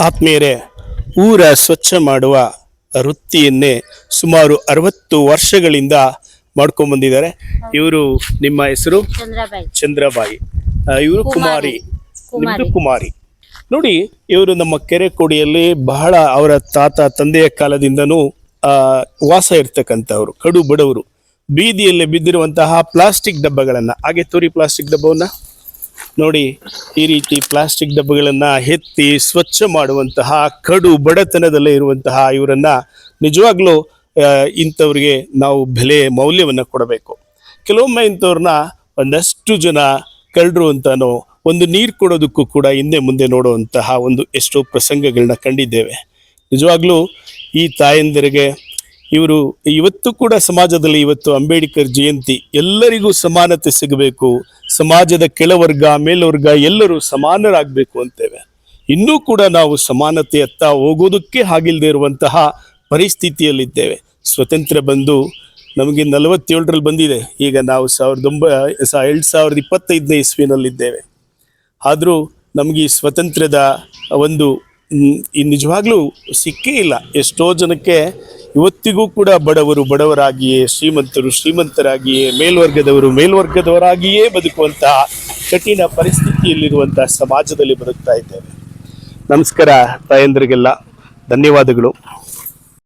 ಆತ್ಮೀಯರೇ ಊರ ಸ್ವಚ್ಛ ಮಾಡುವ ವೃತ್ತಿಯನ್ನೇ ಸುಮಾರು ಅರವತ್ತು ವರ್ಷಗಳಿಂದ ಮಾಡ್ಕೊಂಡ್ಬಂದಿದ್ದಾರೆ ಇವರು ನಿಮ್ಮ ಹೆಸರು? ಚಂದ್ರಬಾಯಿ. ಇವರು ಕುಮಾರಿ. ಕುಮಾರಿ. ನಿಮ್ದು ಕುಮಾರಿ. ನೋಡಿ ಇವರು ನಮ್ಮ ಕೆರೆ ಕೊಡಿಯಲ್ಲಿ ಬಹಳ ಅವರ ತಾತ ತಂದೆಯ ಕಾಲದಿಂದನೂ ಆ, ವಾಸ ಇರ್ತಕ್ಕಂಥವ್ರು ಕಡು ಬಡವರು. ಬೀದಿಯಲ್ಲಿ ಬಿದ್ದಿರುವಂತಹ ಪ್ಲಾಸ್ಟಿಕ್ ಡಬ್ಬಗಳನ್ನ. ಹಾಗೆ ತೋರಿ ಪ್ಲಾಸ್ಟಿಕ್ ಡಬ್ಬವನ್ನ. ನೋಡಿ, ಈ ರೀತಿ ಪ್ಲಾಸ್ಟಿಕ್ ಡಬ್ಬಗಳನ್ನ ಎತ್ತಿ ಸ್ವಚ್ಛ ಮಾಡುವಂತಹ, ಕಡು ಬಡತನದಲ್ಲೇ ಇರುವಂತಹ ಇವರನ್ನ ನಿಜವಾಗ್ಲೂ ಇಂಥವ್ರಿಗೆ ನಾವು ಬೆಲೆ ಮೌಲ್ಯವನ್ನು ಕೊಡಬೇಕು. ಕೆಲವೊಮ್ಮೆ ಇಂಥವ್ರನ್ನ ಒಂದಷ್ಟು ಜನ ಕಳ್ಳರು ಅಂತಾನೋ, ಒಂದು ನೀರು ಕೊಡೋದಕ್ಕೂ ಕೂಡ ಹಿಂದೆ ಮುಂದೆ ನೋಡುವಂತಹ ಒಂದು ಎಷ್ಟೋ ಪ್ರಸಂಗಗಳನ್ನ ಕಂಡಿದ್ದೇವೆ. ನಿಜವಾಗ್ಲೂ ಈ ತಾಯಂದಿರಿಗೆ ಇವರು ಇವತ್ತು ಕೂಡ ಸಮಾಜದಲ್ಲಿ ಇವತ್ತು ಅಂಬೇಡ್ಕರ್ ಜಯಂತಿ ಎಲ್ಲರಿಗೂ ಸಮಾನತೆ ಸಿಗಬೇಕು. ಸಮಾಜದ ಕೆಳವರ್ಗ, ಮೇಲ್ವರ್ಗ ಎಲ್ಲರೂ ಸಮಾನರಾಗಬೇಕು ಅಂತೇವೆ. ಇನ್ನೂ ಕೂಡ ನಾವು ಸಮಾನತೆಯತ್ತ ಹೋಗೋದಕ್ಕೆ ಆಗಿಲ್ಲದೆ ಇರುವಂತಹ ಪರಿಸ್ಥಿತಿಯಲ್ಲಿದ್ದೇವೆ. ಸ್ವತಂತ್ರ ಬಂದು ನಮಗೆ ನಲವತ್ತೇಳರಲ್ಲಿ ಬಂದಿದೆ. ಈಗ ನಾವು ಸಾವಿರದ ಒಂಬ ಎರಡು ಸಾವಿರದ ಇಪ್ಪತ್ತೈದನೇ ಇಸ್ವಿನಲ್ಲಿದ್ದೇವೆ. ಆದರೂ ನಮಗೆ ಈ ಸ್ವತಂತ್ರದ ಒಂದು ಈ ನಿಜವಾಗ್ಲೂ ಸಿಕ್ಕೇ ಇಲ್ಲ. ಎಷ್ಟೋ ಜನಕ್ಕೆ ಇವತ್ತಿಗೂ ಕೂಡ ಬಡವರು ಬಡವರಾಗಿಯೇ, ಶ್ರೀಮಂತರು ಶ್ರೀಮಂತರಾಗಿಯೇ, ಮೇಲ್ವರ್ಗದವರು ಮೇಲ್ವರ್ಗದವರಾಗಿಯೇ ಬದುಕುವಂತಹ ಕಠಿಣ ಪರಿಸ್ಥಿತಿಯಲ್ಲಿರುವಂತಹ ಸಮಾಜದಲ್ಲಿ ಬದುಕ್ತಾ ಇದ್ದೇವೆ. ನಮಸ್ಕಾರ ತಾಯಂದ್ರಿಗೆಲ್ಲ, ಧನ್ಯವಾದಗಳು.